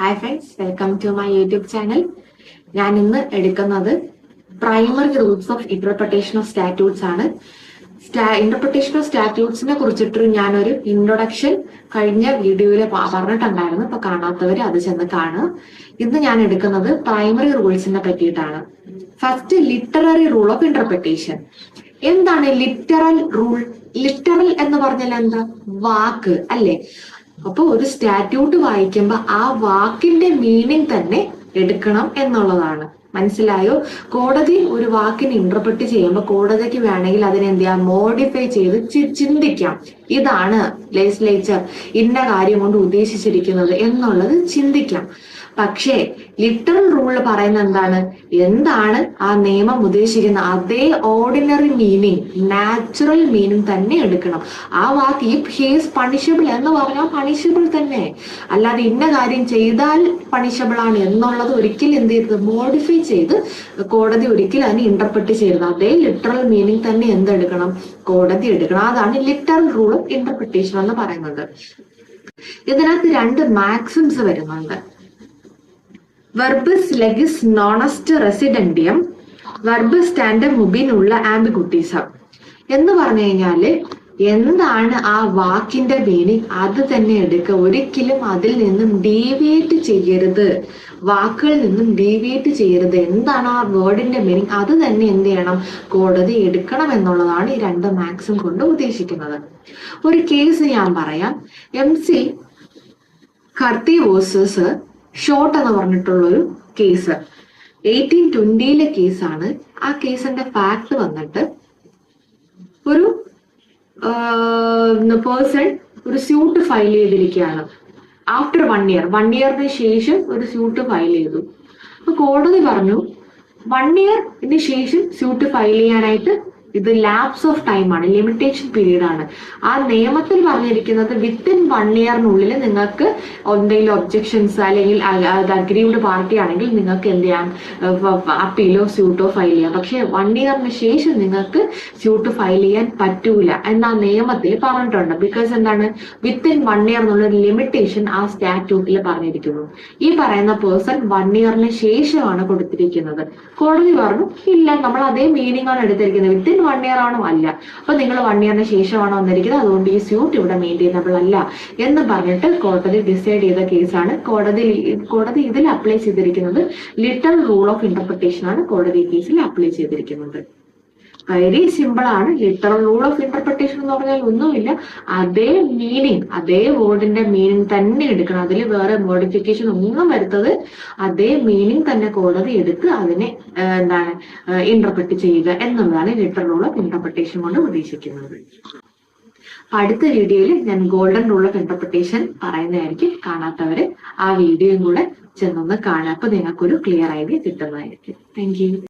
Hi friends welcome to my YouTube channel ഞാൻ ഇന്ന് എടുക്കുന്നത് primary rules of interpretation of statutes ആണ്. Interpretation of സ്റ്റാറ്റ്യൂട്ട്സിനെ കുറിച്ചിട്ട് ഞാനൊരു ഇൻട്രൊഡക്ഷൻ കഴിഞ്ഞ വീഡിയോയിൽ പറഞ്ഞിട്ടുണ്ടായിരുന്നു. അപ്പൊ കാണാത്തവർ അത് ചെന്ന് കാണുക. ഇന്ന് ഞാൻ എടുക്കുന്നത് പ്രൈമറി റൂൾസിനെ പറ്റിയിട്ടാണ്. First literary rule of interpretation എന്താണ് ലിറ്ററൽ റൂൾ ലിറ്ററൽ എന്ന് പറഞ്ഞാൽ എന്താ? വാക്ക് അല്ലെ? അപ്പൊ ഒരു സ്റ്റാറ്റ്യൂട്ട് വായിക്കുമ്പോൾ ആ വാക്കിന്റെ മീനിങ് തന്നെ എടുക്കണം എന്നുള്ളതാണ്. മനസ്സിലായോ? കോടതി ഒരു വാക്കിനെ ഇന്റർപ്രറ്റ് ചെയ്യുമ്പോൾ കോടതിക്ക് വേണമെങ്കിൽ അതിനെ എന്ത് ചെയ്യാം? മോഡിഫൈ ചെയ്ത് ചിന്തിക്കാം. ഇതാണ് ലെജിസ്ലേച്ചർ ഇന്ന കാര്യം കൊണ്ട് ഉദ്ദേശിച്ചിരിക്കുന്നത് എന്നുള്ളത് ചിന്തിക്കാം. പക്ഷേ ലിറ്ററൽ റൂൾ പറയുന്ന എന്താണ്? എന്താണ് ആ നിയമം ഉദ്ദേശിക്കുന്ന അതേ ഓർഡിനറി മീനിങ് നാച്ചുറൽ മീനിങ് തന്നെ എടുക്കണം. ആ വാക്ക് ഇഫ് ഹീസ് പണിഷബിൾ എന്ന് പറഞ്ഞാൽ പണിഷബിൾ തന്നെ. അല്ലാതെ ഇന്ന കാര്യം ചെയ്താൽ പണിഷബിൾ ആണ് എന്നുള്ളത് ഒരിക്കലും എന്ത് ചെയ്തത് മോഡിഫൈ ചെയ്ത് കോടതി ഒരിക്കലും അതിനെ ഇന്റർപ്രറ്റ് ചെയ്യരുത്. അതേ ലിറ്ററൽ മീനിങ് തന്നെ എന്തെടുക്കണം? കോടതി എടുക്കണം. അതാണ് ലിറ്ററൽ റൂൾ ഇന്റർപ്രിട്ടേഷൻ എന്ന് പറയുന്നത്. ഇതിനകത്ത് രണ്ട് മാക്സിംസ് വരുന്നുണ്ട്. വെർബസ് ലെഗിസ് നോണസ്റ്റ് റെസിഡന്റിയം വെർബസ് സ്റ്റാൻഡ് ഉള്ള ആംബിഗുട്ടീസം എന്ന് പറഞ്ഞു കഴിഞ്ഞാൽ എന്താണ് ആ വാക്കിന്റെ മീനിങ് അത് തന്നെ എടുക്കുക. ഒരിക്കലും അതിൽ നിന്നും ഡീവിയേറ്റ് ചെയ്യരുത്. വാക്കുകളിൽ നിന്നും ഡീവിയേറ്റ് ചെയ്യരുത്. എന്താണ് ആ വേർഡിന്റെ മീനിങ് അത് തന്നെ എന്ത് ചെയ്യണം? കോടതി എടുക്കണം എന്നുള്ളതാണ് ഈ രണ്ട് മാക്സും കൊണ്ട് ഉദ്ദേശിക്കുന്നത്. ഒരു കേസ് ഞാൻ പറയാം. M C Karthi versus Short എന്ന് പറഞ്ഞിട്ടുള്ള ഒരു കേസ് എയ്റ്റീൻ ട്വന്റിയിലെ കേസാണ് ആ കേസിന്റെ ഫാക്ട് വന്നിട്ട് പേഴ്സൺ ഒരു സ്യൂട്ട് ഫയൽ ചെയ്തിരിക്കുകയാണ്. ആഫ്റ്റർ വൺ ഇയർ വൺ ഇയറിന് ശേഷം ഒരു സ്യൂട്ട് ഫയൽ ചെയ്തു. അപ്പൊ കോടതി പറഞ്ഞു വൺ ഇയറിന് ശേഷം സ്യൂട്ട് ഫയൽ ചെയ്യാനായിട്ട് ഇത് ലാപ്സ് ഓഫ് ടൈം ആണ് ലിമിറ്റേഷൻ പീരീഡ് ആണ്. ആ നിയമത്തിൽ പറഞ്ഞിരിക്കുന്നത് വിത്തിൻ വൺ ഇയറിനുള്ളിൽ നിങ്ങൾക്ക് എന്തെങ്കിലും ഒബ്ജെക്ഷൻസ് അല്ലെങ്കിൽ അഗ്രീവ്ഡ് പാർട്ടി ആണെങ്കിൽ നിങ്ങൾക്ക് എന്ത് ചെയ്യാം? അപ്പീലോ സ്യൂട്ടോ ഫയൽ ചെയ്യാം. പക്ഷെ വൺ ഇയറിന് ശേഷം നിങ്ങൾക്ക് സ്യൂട്ട് ഫയൽ ചെയ്യാൻ പറ്റൂല എന്ന നിയമത്തിൽ പറഞ്ഞിട്ടുണ്ട്. ബിക്കോസ് എന്താണ്? വിത്തിൻ വൺ ഇയർ എന്നുള്ള ലിമിറ്റേഷൻ ആ സ്റ്റാറ്റ്യൂട്ടിൽ പറഞ്ഞിരിക്കുന്നു. ഈ പറയുന്ന പേഴ്സൺ വൺ ഇയറിന് ശേഷമാണ് കൊടുത്തിരിക്കുന്നത്. കോടതി പറഞ്ഞു ഇല്ല നമ്മൾ അതേ മീനിങ് ആണ് എടുത്തിരിക്കുന്നത്. വിത്തിൻ വൺ ഇയർ ആണോ അല്ല. അപ്പൊ നിങ്ങൾ വൺ ഇയറിന് ശേഷമാണോ വന്നിരിക്കുന്നത്? അതുകൊണ്ട് ഈ സ്യൂട്ട് ഇവിടെ മെയിന്റെയിനബിൾ അല്ല എന്ന് പറഞ്ഞിട്ട് കോടതി ഡിസൈഡ് ചെയ്ത കേസാണ് കോടതി കോടതി ഇതിൽ അപ്ലൈ ചെയ്തിരിക്കുന്നത് ലിറ്റൽ റൂൾ ഓഫ് ഇന്റർപ്രിട്ടേഷൻ ആണ്. കോടതി കേസിൽ അപ്ലൈ ചെയ്തിരിക്കുന്നത്. വെരി സിമ്പിൾ ആണ്. ലിറ്ററൽ റൂൾ ഓഫ് ഇന്റർപ്രിട്ടേഷൻ എന്ന് പറഞ്ഞാൽ ഒന്നുമില്ല. അതേ മീനിങ് അതേ വേർഡിന്റെ മീനിങ് തന്നെ എടുക്കണം. അതിൽ വേറെ മോഡിഫിക്കേഷൻ ഒന്നും വരുത്തത് അതേ മീനിങ് തന്നെ കോടതി എടുത്ത് അതിനെ എന്താണ് ഇന്റർപ്രിറ്റ് ചെയ്യുക എന്നുള്ളതാണ് ലിറ്ററൽ റൂൾ ഓഫ് ഇന്റർപ്രിട്ടേഷൻ കൊണ്ട് ഉദ്ദേശിക്കുന്നത്. അടുത്ത വീഡിയോയിൽ ഞാൻ ഗോൾഡൻ റൂൾ ഓഫ് ഇന്റർപ്രിട്ടേഷൻ പറയുന്നതായിരിക്കും. കാണാത്തവര് ആ വീഡിയോയും കൂടെ ചെന്നൊന്ന് കാണുക. അപ്പൊ നിങ്ങൾക്കൊരു ക്ലിയർ ഐഡിയ കിട്ടുന്നതായിരിക്കും. താങ്ക്